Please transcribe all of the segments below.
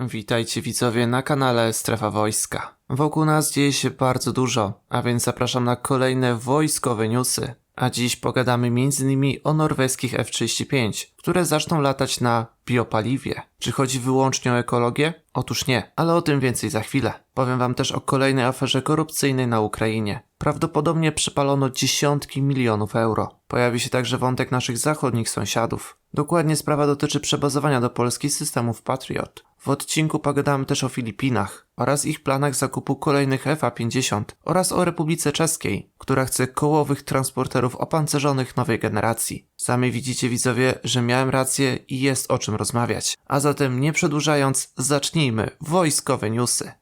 Witajcie widzowie na kanale Strefa Wojska. Wokół nas dzieje się bardzo dużo, a więc zapraszam na kolejne wojskowe newsy. A dziś pogadamy m.in. o norweskich F-35, które zaczną latać na biopaliwie. Czy chodzi wyłącznie o ekologię? Otóż nie, ale o tym więcej za chwilę. Powiem wam też o kolejnej aferze korupcyjnej na Ukrainie. Prawdopodobnie przypalono dziesiątki milionów euro. Pojawi się także wątek naszych zachodnich sąsiadów. Dokładnie sprawa dotyczy przebazowania do Polski systemów Patriot. W odcinku pogadamy też o Filipinach oraz ich planach zakupu kolejnych FA-50 oraz o Republice Czeskiej, która chce kołowych transporterów opancerzonych nowej generacji. Sami widzicie widzowie, że miałem rację i jest o czym rozmawiać. A zatem nie przedłużając, zacznijmy wojskowe newsy.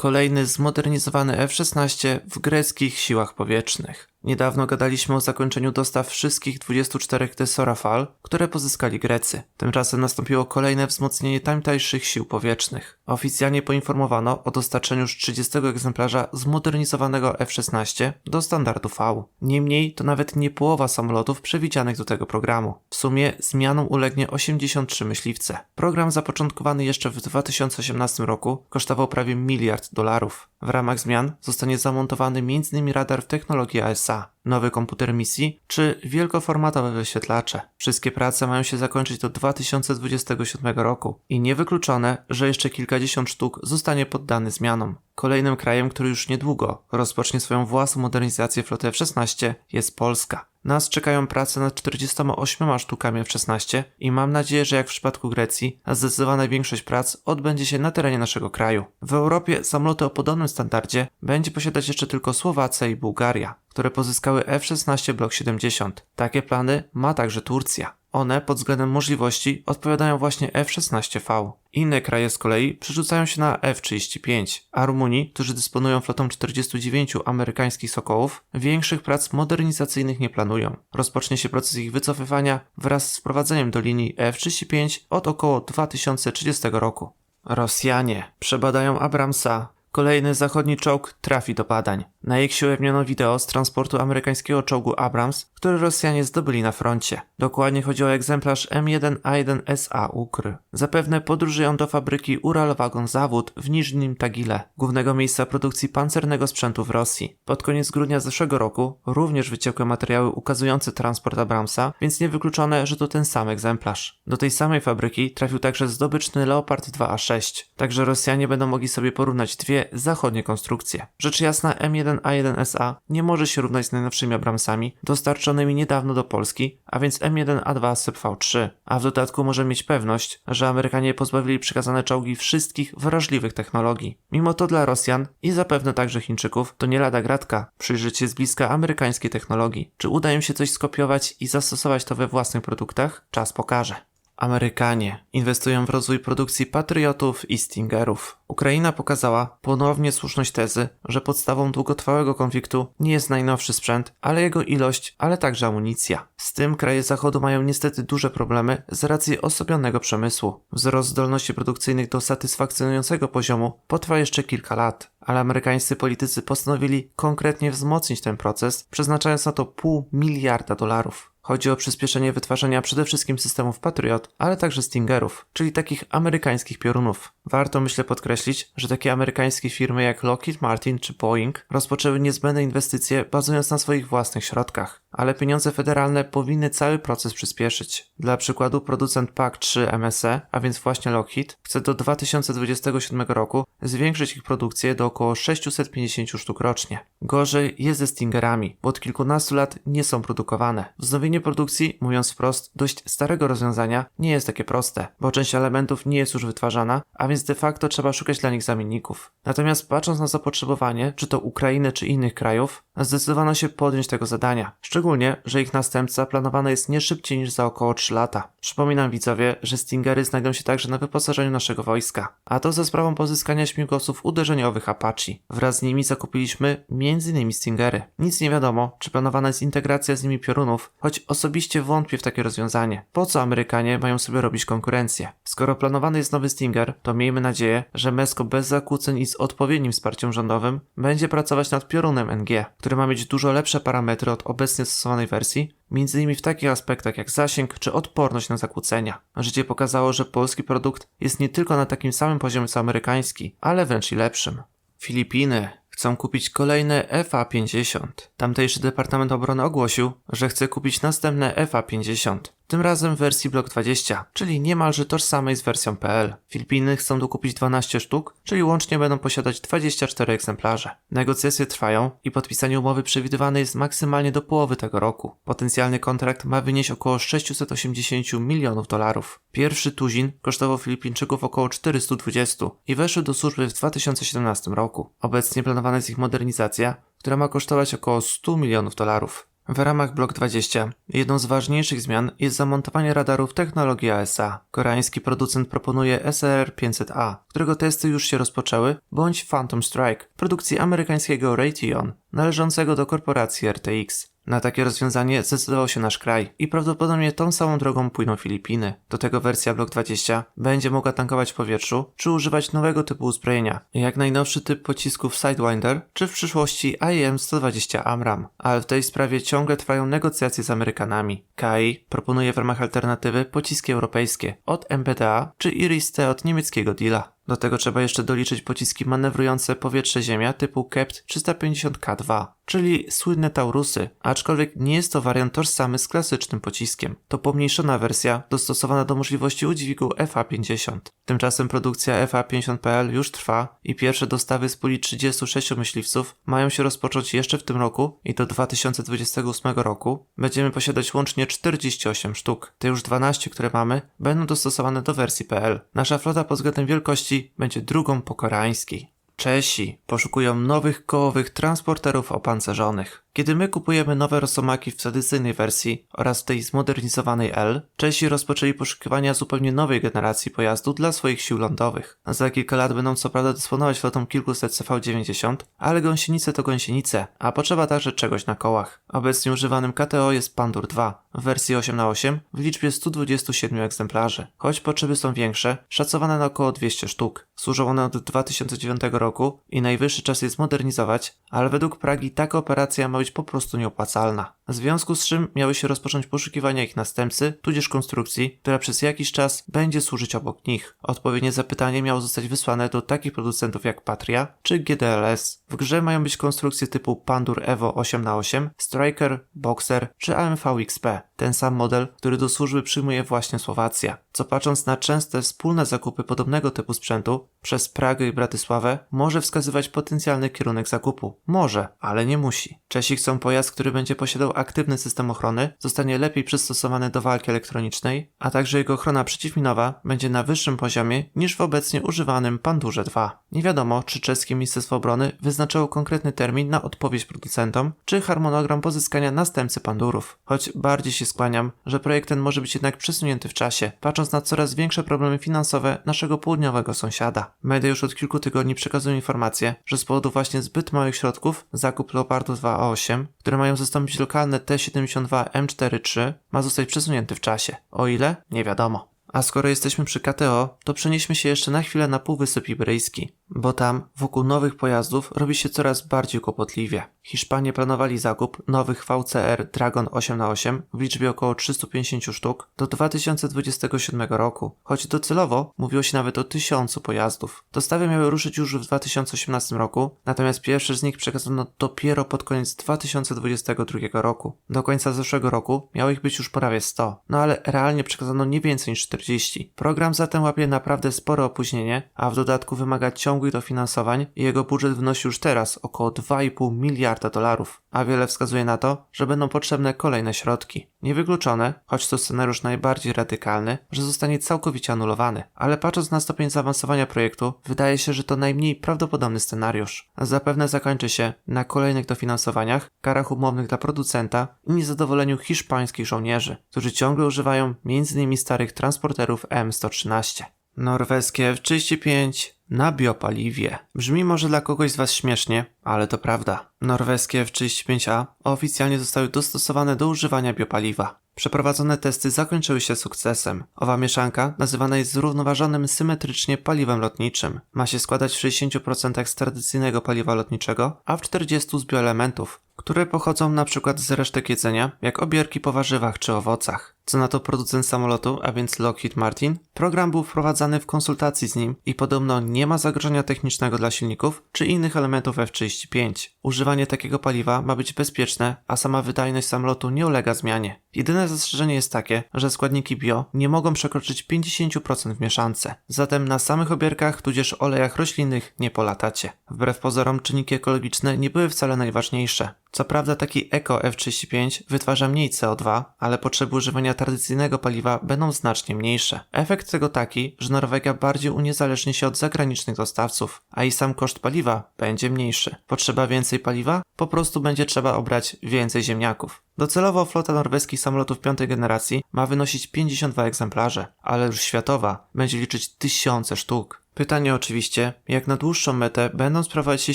Kolejny zmodernizowany F-16 w greckich siłach powietrznych. Niedawno gadaliśmy o zakończeniu dostaw wszystkich 24 Tesora Fal, które pozyskali Grecy. Tymczasem nastąpiło kolejne wzmocnienie tamtejszych sił powietrznych. Oficjalnie poinformowano o dostarczeniu już 30 egzemplarza zmodernizowanego F-16 do standardu V. Niemniej to nawet nie połowa samolotów przewidzianych do tego programu. W sumie zmianom ulegnie 83 myśliwce. Program zapoczątkowany jeszcze w 2018 roku kosztował prawie miliard dolarów. W ramach zmian zostanie zamontowany m.in. radar w technologii ASA, nowy komputer misji czy wielkoformatowe wyświetlacze. Wszystkie prace mają się zakończyć do 2027 roku i niewykluczone, że jeszcze kilkadziesiąt sztuk zostanie poddany zmianom. Kolejnym krajem, który już niedługo rozpocznie swoją własną modernizację floty F-16 jest Polska. Nas czekają prace nad 48 sztukami F-16 i mam nadzieję, że jak w przypadku Grecji, zdecydowana większość prac odbędzie się na terenie naszego kraju. W Europie samoloty o podobnym standardzie będzie posiadać jeszcze tylko Słowacja i Bułgaria, które pozyskały F-16 Block 70. Takie plany ma także Turcja. One pod względem możliwości odpowiadają właśnie F-16V. Inne kraje z kolei przerzucają się na F-35, a Rumuni, którzy dysponują flotą 49 amerykańskich Sokołów, większych prac modernizacyjnych nie planują. Rozpocznie się proces ich wycofywania wraz z wprowadzeniem do linii F-35 od około 2030 roku. Rosjanie przebadają Abramsa, Kolejny zachodni czołg trafi do badań. Na X ujawniono wideo z transportu amerykańskiego czołgu Abrams, który Rosjanie zdobyli na froncie. Dokładnie chodzi o egzemplarz M1A1SA Ukr. Zapewne podróżują do fabryki Uralwagon Zawód w Niżnim Tagile, głównego miejsca produkcji pancernego sprzętu w Rosji. Pod koniec grudnia zeszłego roku również wyciekły materiały ukazujące transport Abramsa, więc niewykluczone, że to ten sam egzemplarz. Do tej samej fabryki trafił także zdobyczny Leopard 2A6, także Rosjanie będą mogli sobie porównać dwie zachodnie konstrukcje. Rzecz jasna M1A1SA nie może się równać z najnowszymi Abramsami dostarczonymi niedawno do Polski, a więc M1A2 SEPV3, a w dodatku może mieć pewność, że Amerykanie pozbawili przekazane czołgi wszystkich wrażliwych technologii. Mimo to dla Rosjan i zapewne także Chińczyków to nie lada gratka przyjrzeć się z bliska amerykańskiej technologii. Czy uda im się coś skopiować i zastosować to we własnych produktach? Czas pokaże. Amerykanie inwestują w rozwój produkcji patriotów i Stingerów. Ukraina pokazała ponownie słuszność tezy, że podstawą długotrwałego konfliktu nie jest najnowszy sprzęt, ale jego ilość, ale także amunicja. Z tym kraje Zachodu mają niestety duże problemy z racji osobionego przemysłu. Wzrost zdolności produkcyjnych do satysfakcjonującego poziomu potrwa jeszcze kilka lat, ale amerykańscy politycy postanowili konkretnie wzmocnić ten proces, przeznaczając na to pół miliarda dolarów. Chodzi o przyspieszenie wytwarzania przede wszystkim systemów Patriot, ale także Stingerów, czyli takich amerykańskich piorunów. Warto myślę podkreślić, że takie amerykańskie firmy jak Lockheed Martin czy Boeing rozpoczęły niezbędne inwestycje bazując na swoich własnych środkach, ale pieniądze federalne powinny cały proces przyspieszyć. Dla przykładu producent PAC-3 MSE, a więc właśnie Lockheed, chce do 2027 roku zwiększyć ich produkcję do około 650 sztuk rocznie. Gorzej jest ze Stingerami, bo od kilkunastu lat nie są produkowane. Wznowienie produkcji, mówiąc wprost, dość starego rozwiązania nie jest takie proste, bo część elementów nie jest już wytwarzana, a więc de facto trzeba szukać dla nich zamienników. Natomiast patrząc na zapotrzebowanie, czy to Ukrainy, czy innych krajów, zdecydowano się podjąć tego zadania. Szczególnie Szczególnie, że ich następca planowany jest nie szybciej niż za około 3 lata. Przypominam widzowie, że Stingery znajdą się także na wyposażeniu naszego wojska, a to za sprawą pozyskania śmigłowców uderzeniowych Apache. Wraz z nimi zakupiliśmy m.in. Stingery. Nic nie wiadomo, czy planowana jest integracja z nimi piorunów, choć osobiście wątpię w takie rozwiązanie. Po co Amerykanie mają sobie robić konkurencję? Skoro planowany jest nowy Stinger, to miejmy nadzieję, że Mesko bez zakłóceń i z odpowiednim wsparciem rządowym będzie pracować nad piorunem NG, który ma mieć dużo lepsze parametry od obecnie stosowanej wersji, innymi w takich aspektach jak zasięg czy odporność na zakłócenia. Życie pokazało, że polski produkt jest nie tylko na takim samym poziomie co amerykański, ale wręcz i lepszym. Filipiny chcą kupić kolejne FA-50. Tamtejszy Departament Obrony ogłosił, że chce kupić następne FA-50. Tym razem w wersji Block 20, czyli niemalże tożsamej z wersją PL. Filipiny chcą dokupić 12 sztuk, czyli łącznie będą posiadać 24 egzemplarze. Negocjacje trwają i podpisanie umowy przewidywane jest maksymalnie do połowy tego roku. Potencjalny kontrakt ma wynieść około 680 milionów dolarów. Pierwszy tuzin kosztował Filipińczyków około 420 i weszły do służby w 2017 roku. Obecnie planowana jest ich modernizacja, która ma kosztować około 100 milionów dolarów. W ramach Block 20 jedną z ważniejszych zmian jest zamontowanie radarów technologii ASA. Koreański producent proponuje SR-500A, którego testy już się rozpoczęły, bądź Phantom Strike, produkcji amerykańskiego Raytheon, należącego do korporacji RTX. Na takie rozwiązanie zdecydował się nasz kraj i prawdopodobnie tą samą drogą pójdą Filipiny. Do tego wersja Block 20 będzie mogła tankować w powietrzu czy używać nowego typu uzbrojenia, jak najnowszy typ pocisków Sidewinder czy w przyszłości IM-120 AMRAM. Ale w tej sprawie ciągle trwają negocjacje z Amerykanami. KAI proponuje w ramach alternatywy pociski europejskie od MPDA czy Iris-T od niemieckiego deala. Do tego trzeba jeszcze doliczyć pociski manewrujące powietrze-ziemia typu KEPT 350K2, czyli słynne Taurusy, aczkolwiek nie jest to wariant tożsamy z klasycznym pociskiem. To pomniejszona wersja dostosowana do możliwości udźwigu FA-50. Tymczasem produkcja FA-50PL już trwa i pierwsze dostawy z puli 36 myśliwców mają się rozpocząć jeszcze w tym roku i do 2028 roku będziemy posiadać łącznie 48 sztuk. Te już 12, które mamy, będą dostosowane do wersji PL. Nasza flota pod względem wielkości będzie drugą po koreańskiej. Czesi poszukują nowych kołowych transporterów opancerzonych. Kiedy my kupujemy nowe Rosomaki w tradycyjnej wersji oraz w tej zmodernizowanej L, Czesi rozpoczęli poszukiwania zupełnie nowej generacji pojazdu dla swoich sił lądowych. Za kilka lat będą co prawda dysponować flotą kilkuset CV-90, ale gąsienice to gąsienice, a potrzeba także czegoś na kołach. Obecnie używanym KTO jest Pandur 2 w wersji 8x8 w liczbie 127 egzemplarzy. Choć potrzeby są większe, szacowane na około 200 sztuk. Służą one od 2009 roku i najwyższy czas je zmodernizować, ale według Pragi taka operacja ma być po prostu nieopłacalna. W związku z czym miały się rozpocząć poszukiwania ich następcy, tudzież konstrukcji, która przez jakiś czas będzie służyć obok nich. Odpowiednie zapytanie miało zostać wysłane do takich producentów jak Patria czy GDLS. W grze mają być konstrukcje typu Pandur Evo 8x8, Striker, Boxer czy AMV XP. Ten sam model, który do służby przyjmuje właśnie Słowacja. Co patrząc na częste wspólne zakupy podobnego typu sprzętu przez Pragę i Bratysławę, może wskazywać potencjalny kierunek zakupu. Może, ale nie musi. Czesi chcą pojazd, który będzie posiadał aktywny system ochrony, zostanie lepiej przystosowany do walki elektronicznej, a także jego ochrona przeciwminowa będzie na wyższym poziomie niż w obecnie używanym Pandurze 2. Nie wiadomo, czy czeskie Ministerstwo Obrony wyznaczyło konkretny termin na odpowiedź producentom, czy harmonogram pozyskania następcy Pandurów. Choć bardziej się skłaniam, że projekt ten może być jednak przesunięty w czasie, patrząc na coraz większe problemy finansowe naszego południowego sąsiada. Media już od kilku tygodni przekazują informacje, że z powodu właśnie zbyt małych środków zakup Leopardu 2A8, które mają zastąpić lokalne T-72 M43, ma zostać przesunięty w czasie. O ile? Nie wiadomo. A skoro jesteśmy przy KTO, to przenieśmy się jeszcze na chwilę na Półwysep Iberyjski, bo tam wokół nowych pojazdów robi się coraz bardziej kłopotliwie. Hiszpanie planowali zakup nowych VCR Dragon 8x8 w liczbie około 350 sztuk do 2027 roku, choć docelowo mówiło się nawet o tysiącu pojazdów. Dostawy miały ruszyć już w 2018 roku, natomiast pierwsze z nich przekazano dopiero pod koniec 2022 roku. Do końca zeszłego roku miało ich być już prawie 100, no ale realnie przekazano nie więcej niż 40. Program zatem łapie naprawdę spore opóźnienie, a w dodatku wymaga ciągłej ciągłych dofinansowań i jego budżet wynosi już teraz około 2,5 miliarda dolarów, a wiele wskazuje na to, że będą potrzebne kolejne środki. Niewykluczone, choć to scenariusz najbardziej radykalny, że zostanie całkowicie anulowany, ale patrząc na stopień zaawansowania projektu, wydaje się, że to najmniej prawdopodobny scenariusz. Zapewne zakończy się na kolejnych dofinansowaniach, karach umownych dla producenta i niezadowoleniu hiszpańskich żołnierzy, którzy ciągle używają m.in. starych transporterów M113. Norweskie F-35 na biopaliwie. Brzmi może dla kogoś z Was śmiesznie, ale to prawda. Norweskie F-35A oficjalnie zostały dostosowane do używania biopaliwa. Przeprowadzone testy zakończyły się sukcesem. Owa mieszanka nazywana jest zrównoważonym symetrycznie paliwem lotniczym. Ma się składać w 60% z tradycyjnego paliwa lotniczego, a w 40% z bioelementów, które pochodzą przykład z resztek jedzenia, jak obierki po warzywach czy owocach. Co na to producent samolotu, a więc Lockheed Martin? Program był wprowadzany w konsultacji z nim i podobno nie ma zagrożenia technicznego dla silników czy innych elementów F-35. Używanie takiego paliwa ma być bezpieczne, a sama wydajność samolotu nie ulega zmianie. Jedyne zastrzeżenie jest takie, że składniki bio nie mogą przekroczyć 50% w mieszance. Zatem na samych obierkach tudzież olejach roślinnych nie polatacie. Wbrew pozorom czynniki ekologiczne nie były wcale najważniejsze. Co prawda taki Eco F35 wytwarza mniej CO2, ale potrzeby używania tradycyjnego paliwa będą znacznie mniejsze. Efekt tego taki, że Norwegia bardziej uniezależni się od zagranicznych dostawców, a i sam koszt paliwa będzie mniejszy. Potrzeba więcej paliwa? Po prostu będzie trzeba obrać więcej ziemniaków. Docelowo flota norweskich samolotów piątej generacji ma wynosić 52 egzemplarze, ale już światowa będzie liczyć tysiące sztuk. Pytanie oczywiście, jak na dłuższą metę będą sprawować się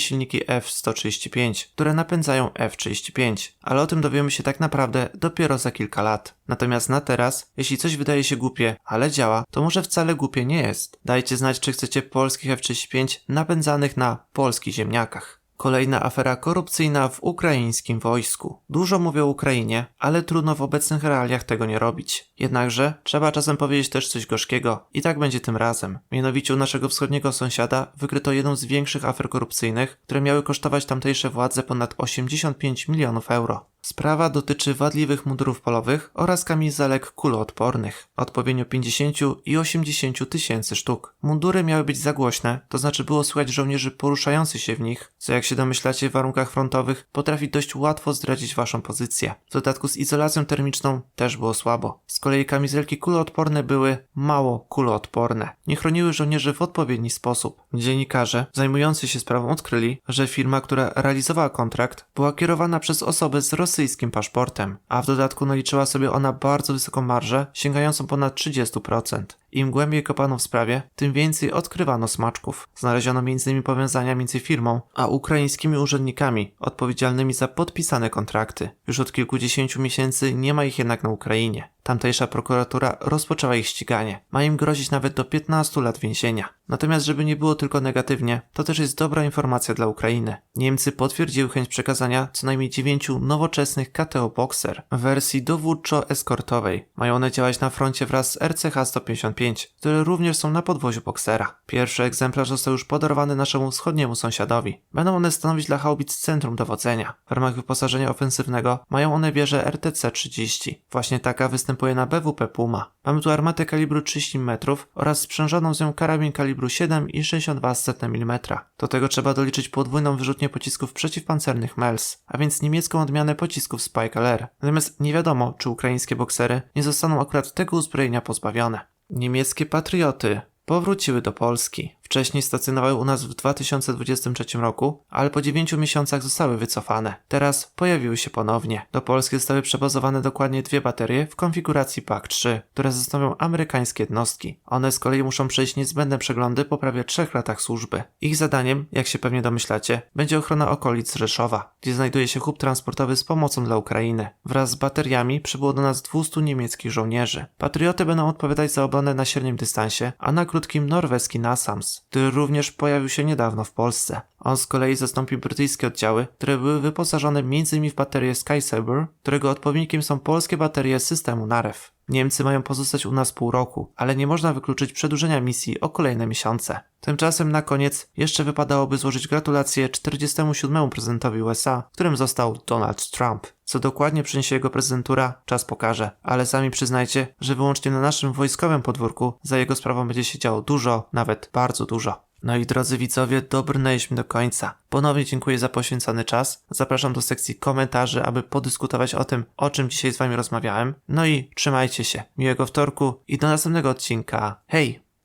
silniki F-135, które napędzają F-35, ale o tym dowiemy się tak naprawdę dopiero za kilka lat. Natomiast na teraz, jeśli coś wydaje się głupie, ale działa, to może wcale głupie nie jest. Dajcie znać, czy chcecie polskich F-35 napędzanych na polskich ziemniakach. Kolejna afera korupcyjna w ukraińskim wojsku. Dużo mówię o Ukrainie, ale trudno w obecnych realiach tego nie robić. Jednakże trzeba czasem powiedzieć też coś gorzkiego i tak będzie tym razem. Mianowicie u naszego wschodniego sąsiada wykryto jedną z większych afer korupcyjnych, które miały kosztować tamtejsze władze ponad 85 milionów euro. Sprawa dotyczy wadliwych mundurów polowych oraz kamizelek kuloodpornych, odpowiednio 50 i 80 tysięcy sztuk. Mundury miały być za głośne, to znaczy było słychać żołnierzy poruszających się w nich, co jak się domyślacie w warunkach frontowych potrafi dość łatwo zdradzić waszą pozycję. W dodatku z izolacją termiczną też było słabo. Z kolei kamizelki kuloodporne były mało kuloodporne. Nie chroniły żołnierzy w odpowiedni sposób. Dziennikarze zajmujący się sprawą odkryli, że firma, która realizowała kontrakt, była kierowana przez osobę z rosyjskim paszportem, a w dodatku naliczyła sobie ona bardzo wysoką marżę, sięgającą ponad 30%. Im głębiej kopano w sprawie, tym więcej odkrywano smaczków. Znaleziono m.in. powiązania między firmą a ukraińskimi urzędnikami odpowiedzialnymi za podpisane kontrakty. Już od kilkudziesięciu miesięcy nie ma ich jednak na Ukrainie. Tamtejsza prokuratura rozpoczęła ich ściganie. Ma im grozić nawet do 15 lat więzienia. Natomiast żeby nie było tylko negatywnie, to też jest dobra informacja dla Ukrainy. Niemcy potwierdziły chęć przekazania co najmniej 9 nowoczesnych KTO Boxer w wersji dowódczo-eskortowej. Mają one działać na froncie wraz z RCH-155, które również są na podwoziu Boxera. Pierwszy egzemplarz został już podarowany naszemu wschodniemu sąsiadowi. Będą one stanowić dla haubic centrum dowodzenia. W ramach wyposażenia ofensywnego mają one wieżę RTC-30. Właśnie taka występuje na BWP Puma. Mamy tu armatę kalibru 30 metrów oraz sprzężoną z nią karabin kalibru 7,62 mm. Do tego trzeba doliczyć podwójną wyrzutnię pocisków przeciwpancernych MELS, a więc niemiecką odmianę pocisków Spike LR. Natomiast nie wiadomo, czy ukraińskie boksery nie zostaną akurat tego uzbrojenia pozbawione. Niemieckie patrioty powróciły do Polski. Wcześniej stacjonowały u nas w 2023 roku, ale po 9 miesiącach zostały wycofane. Teraz pojawiły się ponownie. Do Polski zostały przebazowane dokładnie dwie baterie w konfiguracji PAK-3, które zastąpią amerykańskie jednostki. One z kolei muszą przejść niezbędne przeglądy po prawie trzech latach służby. Ich zadaniem, jak się pewnie domyślacie, będzie ochrona okolic Rzeszowa, gdzie znajduje się hub transportowy z pomocą dla Ukrainy. Wraz z bateriami przybyło do nas 200 niemieckich żołnierzy. Patrioty będą odpowiadać za obronę na średnim dystansie, a na krótkim norweski NASAMS który również pojawił się niedawno w Polsce. On z kolei zastąpi brytyjskie oddziały, które były wyposażone m.in. w baterie Skysaber, którego odpowiednikiem są polskie baterie systemu NAREW. Niemcy mają pozostać u nas pół roku, ale nie można wykluczyć przedłużenia misji o kolejne miesiące. Tymczasem na koniec jeszcze wypadałoby złożyć gratulacje 47. prezydentowi USA, którym został Donald Trump. Co dokładnie przyniesie jego prezydentura, czas pokaże, ale sami przyznajcie, że wyłącznie na naszym wojskowym podwórku za jego sprawą będzie się działo dużo, nawet bardzo dużo. No i drodzy widzowie, dobrnęliśmy do końca. Ponownie dziękuję za poświęcony czas. Zapraszam do sekcji komentarzy, aby podyskutować o tym, o czym dzisiaj z wami rozmawiałem. No i trzymajcie się. Miłego wtorku i do następnego odcinka. Hej!